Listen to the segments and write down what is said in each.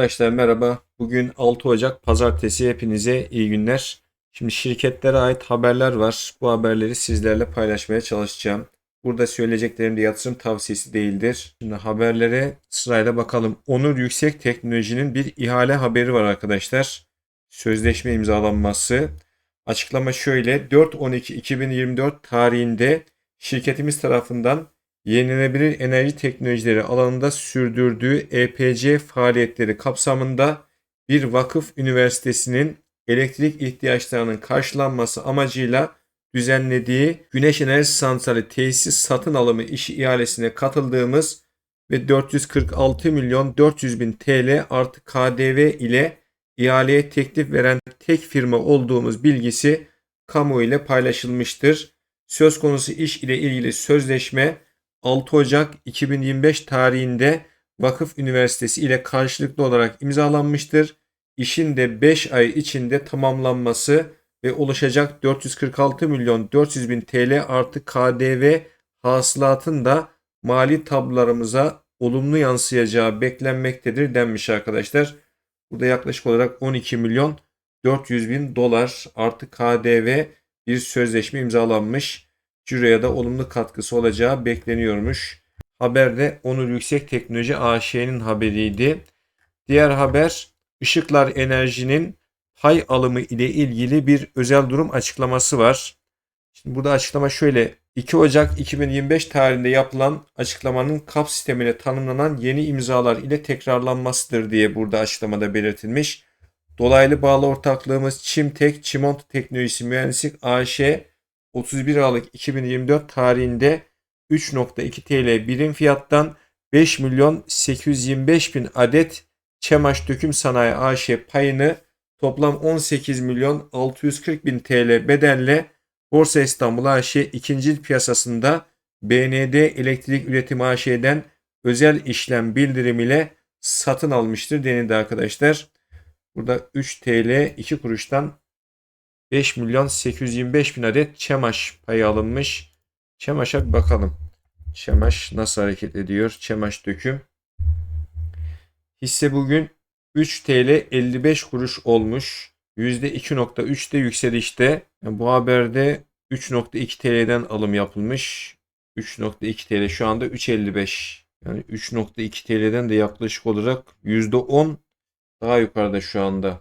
Arkadaşlar merhaba. Bugün 6 Ocak Pazartesi. Hepinize iyi günler. Şimdi şirketlere ait haberler var. Bu haberleri sizlerle paylaşmaya çalışacağım. Burada söyleyeceklerim de yatırım tavsiyesi değildir. Şimdi haberlere sırayla bakalım. Onur Yüksek Teknoloji'nin bir ihale haberi var arkadaşlar. Sözleşme imzalanması. Açıklama şöyle. 4-12-2024 tarihinde şirketimiz tarafından yenilenebilir enerji teknolojileri alanında sürdürdüğü EPC faaliyetleri kapsamında bir vakıf üniversitesinin elektrik ihtiyaçlarının karşılanması amacıyla düzenlediği güneş enerji santrali tesis satın alımı işi ihalesine katıldığımız ve 446 milyon 400 bin TL artı KDV ile ihaleye teklif veren tek firma olduğumuz bilgisi kamu ile paylaşılmıştır. Söz konusu iş ile ilgili sözleşme 6 Ocak 2025 tarihinde Vakıf Üniversitesi ile karşılıklı olarak imzalanmıştır. İşin de 5 ay içinde tamamlanması ve oluşacak 446 milyon 400 bin TL artı KDV hasılatın da mali tablolarımıza olumlu yansıyacağı beklenmektedir denmiş arkadaşlar. Burada yaklaşık olarak 12 milyon 400 bin dolar artı KDV bir sözleşme imzalanmış. Ciro'ya da olumlu katkısı olacağı bekleniyormuş. Haberde Onur Yüksek Teknoloji AŞ'nin haberiydi. Diğer haber Işıklar Enerji'nin pay alımı ile ilgili bir özel durum açıklaması var. Şimdi burada açıklama şöyle. 2 Ocak 2025 tarihinde yapılan açıklamanın KAP sistemine tanımlanan yeni imzalar ile tekrarlanmasıdır diye burada açıklamada belirtilmiş. Dolaylı bağlı ortaklığımız Çimtek Çimont Teknolojisi Mühendislik AŞ 31 Aralık 2024 tarihinde 3.2 TL birim fiyattan 5 milyon 825 bin adet Çemaş Döküm Sanayi AŞ payını toplam 18 milyon 640 bin TL bedelle Borsa İstanbul AŞ ikinci piyasasında BND Elektrik Üretim AŞ'den özel işlem bildirim ile satın almıştır denildi arkadaşlar. Burada 3 TL 2 kuruştan 5 milyon 825 bin adet Çemaş payı alınmış. Çemaş'a bir bakalım. Çemaş nasıl hareket ediyor? Çemaş döküm. Hisse bugün 3 TL 55 kuruş olmuş. %2.3'te yükselişte. Bu haberde 3.2 TL'den alım yapılmış. 3.2 TL şu anda 3.55. Yani 3.2 TL'den de yaklaşık olarak %10 daha yukarıda şu anda.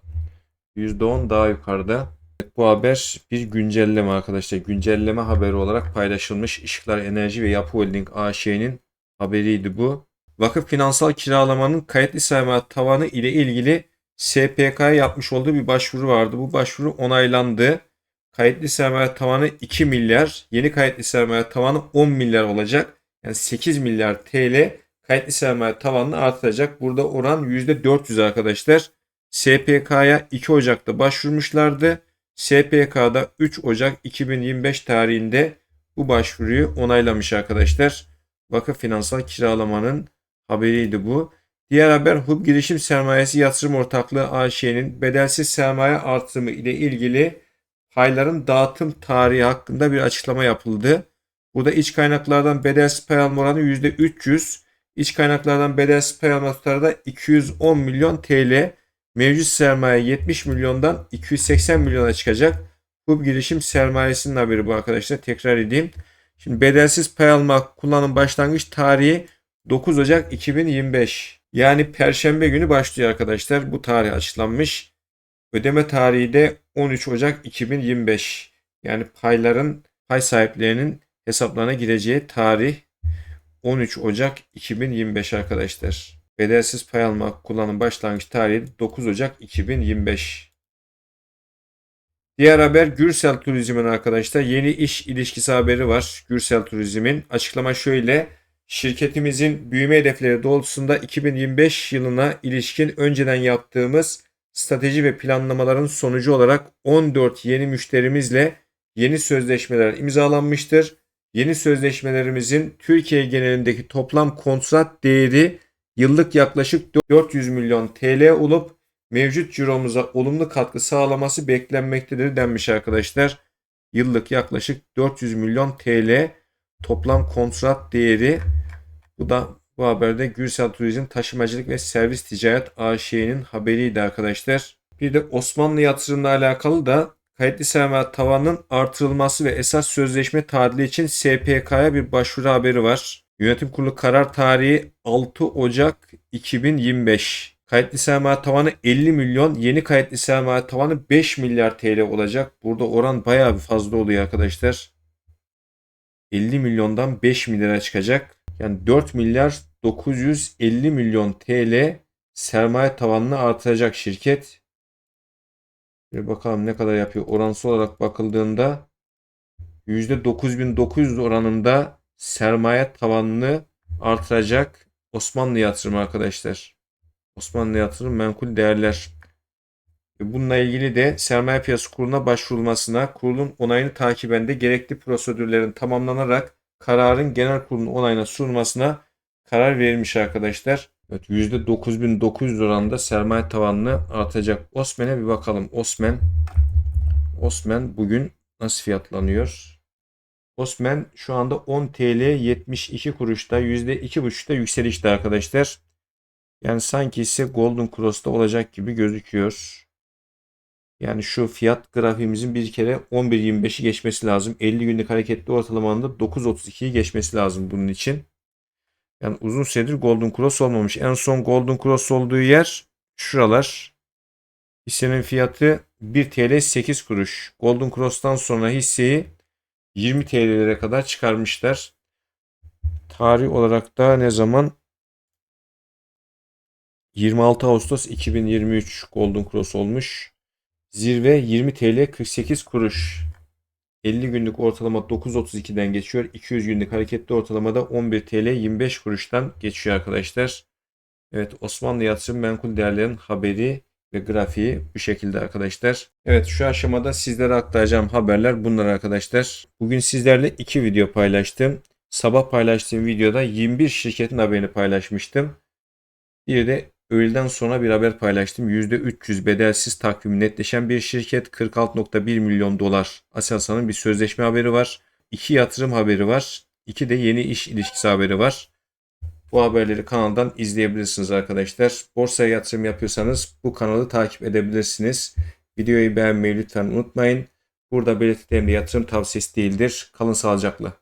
%10 daha yukarıda. Bu haber bir güncelleme arkadaşlar. Güncelleme haberi olarak paylaşılmış Işıklar Enerji ve Yapı Holding AŞ'nin haberiydi bu. Vakıf finansal kiralamanın kayıtlı sermaye tavanı ile ilgili SPK'ya yapmış olduğu bir başvuru vardı. Bu başvuru onaylandı. Kayıtlı sermaye tavanı 2 milyar, yeni kayıtlı sermaye tavanı 10 milyar olacak. Yani 8 milyar TL kayıtlı sermaye tavanını artıracak. Burada oran %400 arkadaşlar. SPK'ya 2 Ocak'ta başvurmuşlardı. SPK'da 3 Ocak 2025 tarihinde bu başvuruyu onaylamış arkadaşlar. Vakıf finansal kiralamanın haberiydi bu. Diğer haber HUB Girişim Sermayesi Yatırım Ortaklığı AŞ'nin bedelsiz sermaye artırımı ile ilgili payların dağıtım tarihi hakkında bir açıklama yapıldı. Burada iç kaynaklardan bedelsiz pay alma oranı %300, iç kaynaklardan bedelsiz pay alma tutarı da 210 milyon TL. Mevcut sermaye 70 milyondan 280 milyona çıkacak. Bu girişim sermayesinin haberi bu arkadaşlar. Tekrar edeyim. Şimdi bedelsiz pay alma kullanım başlangıç tarihi 9 Ocak 2025. Yani Perşembe günü başlıyor arkadaşlar. Bu tarih açıklanmış. Ödeme tarihi de 13 Ocak 2025. Yani payların pay sahiplerinin hesaplarına gireceği tarih 13 Ocak 2025 arkadaşlar. Bedelsiz pay alma kullanım başlangıç tarihi 9 Ocak 2025. Diğer haber Gürsel Turizm'in arkadaşlar yeni iş ilişkisi haberi var. Gürsel Turizm'in açıklama şöyle. Şirketimizin büyüme hedefleri doğrultusunda 2025 yılına ilişkin önceden yaptığımız strateji ve planlamaların sonucu olarak 14 yeni müşterimizle yeni sözleşmeler imzalanmıştır. Yeni sözleşmelerimizin Türkiye genelindeki toplam kontrat değeri yıllık yaklaşık 400 milyon TL olup mevcut ciromuza olumlu katkı sağlaması beklenmektedir denmiş arkadaşlar. Yıllık yaklaşık 400 milyon TL toplam kontrat değeri. Bu da Bu haberde Gürsel Turizm Taşımacılık ve Servis Ticaret AŞ'nin haberiydi arkadaşlar. Bir de Osmanlı yatırımla alakalı da kayıtlı sermaye tavanının artırılması ve esas sözleşme tadili için SPK'ya bir başvuru haberi var. Yönetim kurulu karar tarihi 6 Ocak 2025. Kayıtlı sermaye tavanı 50 milyon, yeni kayıtlı sermaye tavanı 5 milyar TL olacak. Burada oran bayağı bir fazla oluyor arkadaşlar. 50 milyondan 5 milyara çıkacak. Yani 4 milyar 950 milyon TL sermaye tavanını artıracak şirket. Bir bakalım ne kadar yapıyor. Oransal olarak bakıldığında %9900 oranında sermaye tavanını artıracak Osmanlı yatırımı arkadaşlar. Osmanlı yatırım menkul değerler. Ve Bununla ilgili de sermaye piyasası kuruluna başvurulmasına, kurulun onayını takiben de gerekli prosedürlerin tamamlanarak kararın genel kurulun onayına sunulmasına karar verilmiş arkadaşlar. Evet, %9900 oranında sermaye tavanını artacak. Osman'e bir bakalım. Osman Osman bugün nasıl fiyatlanıyor? Osman şu anda 10 TL 72 kuruşta %2,5'da yükselişte arkadaşlar. Yani sanki ise Golden Cross'ta olacak gibi gözüküyor. Yani şu fiyat grafiğimizin bir kere 11.25'i geçmesi lazım. 50 günlük hareketli ortalamanın da 9.32'yi geçmesi lazım bunun için. Yani uzun süredir Golden Cross olmamış. En son Golden Cross olduğu yer şuralar. Hissenin fiyatı 1 TL 8 kuruş. Golden Cross'tan sonra hisseyi 20 TL'lere kadar çıkarmışlar. Tarih olarak da ne zaman? 26 Ağustos 2023 Golden Cross olmuş. Zirve 20 TL 48 kuruş. 50 günlük ortalama 9.32'den geçiyor. 200 günlük hareketli ortalamada 11 TL 25 kuruştan geçiyor arkadaşlar. Evet Osmanlı Yatırım Menkul Değerlerin haberi ve grafiği bu şekilde arkadaşlar. Evet şu aşamada sizlere aktaracağım haberler bunlar arkadaşlar. Bugün sizlerle iki video paylaştım. Sabah paylaştığım videoda 21 şirketin haberini paylaşmıştım. Bir de öğleden sonra bir haber paylaştım. %300 bedelsiz takvimi netleşen bir şirket 46.1 milyon dolar Aselsan'ın bir sözleşme haberi var. İki yatırım haberi var. İki de yeni iş ilişkisi haberi var. Bu haberleri kanaldan izleyebilirsiniz arkadaşlar. Borsaya yatırım yapıyorsanız bu kanalı takip edebilirsiniz. Videoyu beğenmeyi lütfen unutmayın. Burada belirttiklerim de yatırım tavsiyesi değildir. Kalın sağlıcakla.